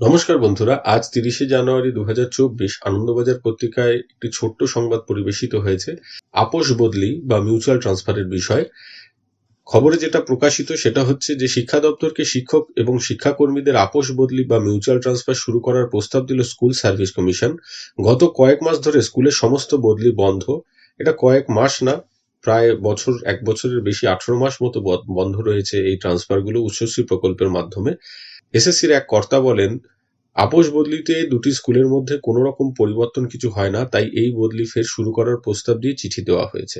নমস্কার বন্ধুরা, আজ তিরিশে জানুয়ারি দুহাজার চব্বিশ আনন্দবাজার পত্রিকায় একটি ছোট্ট সংবাদ পরিবেশিত হয়েছে, আপোষ বদলি বা মিউচুয়াল ট্রান্সফারের বিষয়। খবরে যেটা প্রকাশিত সেটা হচ্ছে যে শিক্ষা দপ্তরকে শিক্ষক এবং শিক্ষাকর্মীদের আপোষ বদলি বা মিউচুয়াল ট্রান্সফার শুরু করার প্রস্তাব দিল স্কুল সার্ভিস কমিশন। গত কয়েক মাস ধরে স্কুলের সমস্ত বদলি বন্ধ। এটা কয়েক মাস না, প্রায় বছর, এক বছরের বেশি, আঠারো মাস মতো বন্ধ রয়েছে এই ট্রান্সফারগুলো উচ্চশ্রী প্রকল্পের মাধ্যমে। এসএসসির এক কর্তা বলেন আপোষ বদলিতে দুটি স্কুলের মধ্যে কোনো রকম পরিবর্তন কিছু হয় না, তাই এই বদলি ফের শুরু করার প্রস্তাব দিয়ে চিঠি দেওয়া হয়েছে।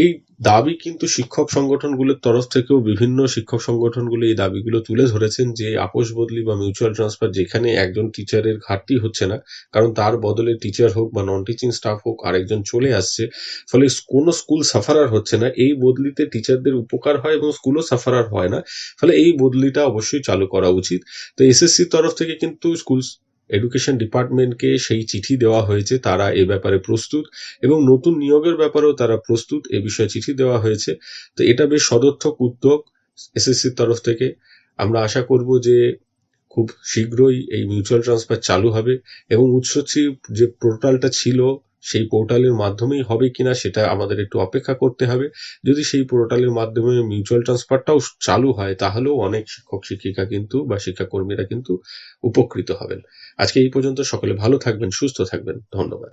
এই দাবি কিন্তু শিক্ষক সংগঠনগুলোর তরফ থেকেও বিভিন্ন শিক্ষক সংগঠনগুলো এই দাবিগুলো তুলে ধরেছেন যে আপোষ বদলি বা মিউচুয়াল ট্রান্সফার যেখানে একজন টিচারের ঘাটতি হচ্ছে না, কারণ তার বদলে টিচার হোক বা নন টিচিং স্টাফ হোক আরেকজন চলে আসছে, ফলে কোনো স্কুল সাফারার হচ্ছে না। এই বদলিতে টিচারদের উপকার হয় এবং স্কুলও সাফারার হয় না, ফলে এই বদলিটা অবশ্যই চালু করা উচিত। তো এসএসসির তরফ থেকে কিন্তু স্কুল এডুকেশন ডিপার্টমেন্টকে সেই চিঠি দেওয়া হয়েছে, তারা এ ব্যাপারে প্রস্তুত এবং নতুন নিয়োগের ব্যাপারেও তারা প্রস্তুত, এ বিষয়ে চিঠি দেওয়া হয়েছে। তো এটা বেশ সদর্থক উদ্যোগ এসএসসির তরফ থেকে। আমরা আশা করব যে খুব শীঘ্রই এই মিউচুয়াল ট্রান্সফার চালু হবে এবং উৎসচ্ছি যে পোর্টালটা ছিল সেই পোর্টালের মাধ্যমেই হবে কিনা সেটা আমাদের একটু অপেক্ষা করতে হবে। যদি সেই পোর্টালের মাধ্যমে মিউচুয়াল ট্রান্সফারটাও চালু হয়, তাহলেও অনেক শিক্ষক, শিক্ষিকা কিন্তু বা শিক্ষাকর্মীরা কিন্তু উপকৃত হবেন। আজকে এই পর্যন্ত সকলে ভালো থাকবেন, সুস্থ থাকবেন। ধন্যবাদ।